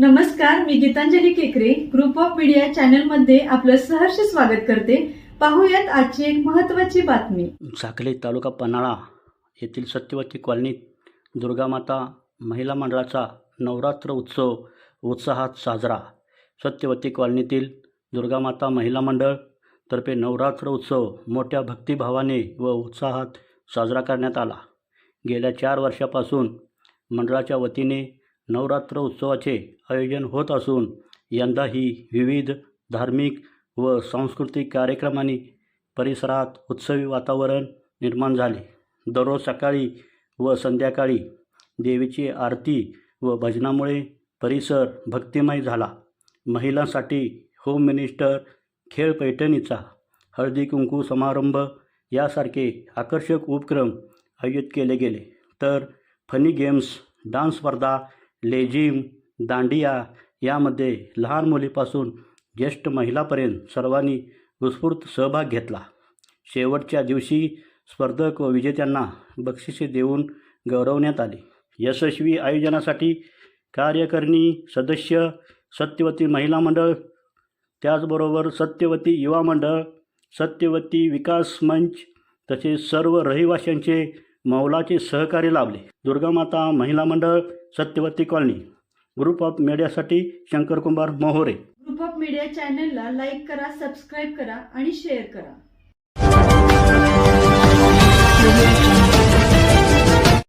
नमस्कार मी गीतांजली केकरे. Group of media चॅनलमध्ये आपलं सहर्ष स्वागत करते. पाहूयात आजची एक महत्वाची बातमी. साखली तालुका पन्हाळा येथील सत्यवती कॉलनीत दुर्गामाता महिला मंडळाचा नवरात्र उत्सव उत्साहात साजरा. सत्यवती कॉलनीतील दुर्गामाता महिला मंडळ तर्फे नवरात्र उत्सव मोठ्या भक्तिभावाने व उत्साहात साजरा करण्यात आला. गेल्या चार वर्षापासून मंडळाच्या वतीने नवरात्र उत्सवाचे आयोजन होत असून यंदाही विविध धार्मिक व सांस्कृतिक कार्यक्रमांनी परिसरात उत्सवी वातावरण निर्माण झाले. दररोज सकाळी व संध्याकाळी देवीची आरती व भजनामुळे परिसर भक्तिमय झाला. महिलांसाठी होम मिनिस्टर खेळ पैठणीचा हळदी कुंकू समारंभ यासारखे आकर्षक उपक्रम आयोजित केले गेले. तर फनी गेम्स डान्स स्पर्धा लेझिम दांडिया यामध्ये लहान मुलीपासून ज्येष्ठ महिलापर्यंत सर्वांनी उत्स्फूर्त सहभाग घेतला. शेवटच्या दिवशी स्पर्धक व विजेत्यांना बक्षिसे देऊन गौरवण्यात आले. यशस्वी आयोजनासाठी कार्यकारिणी सदस्य सत्यवती महिला मंडळ त्याचबरोबर सत्यवती युवा मंडळ सत्यवती विकास मंच तसेच सर्व रहिवाशांचे मौलाचे सहकार्य लाभले. दुर्गामाता महिला मंडळ Satyavati colony. Group of मीडियासाठी Shankar Kumar Mohore. Group of media चॅनलला लाईक करा सबस्क्राईब करा आणि शेअर करा.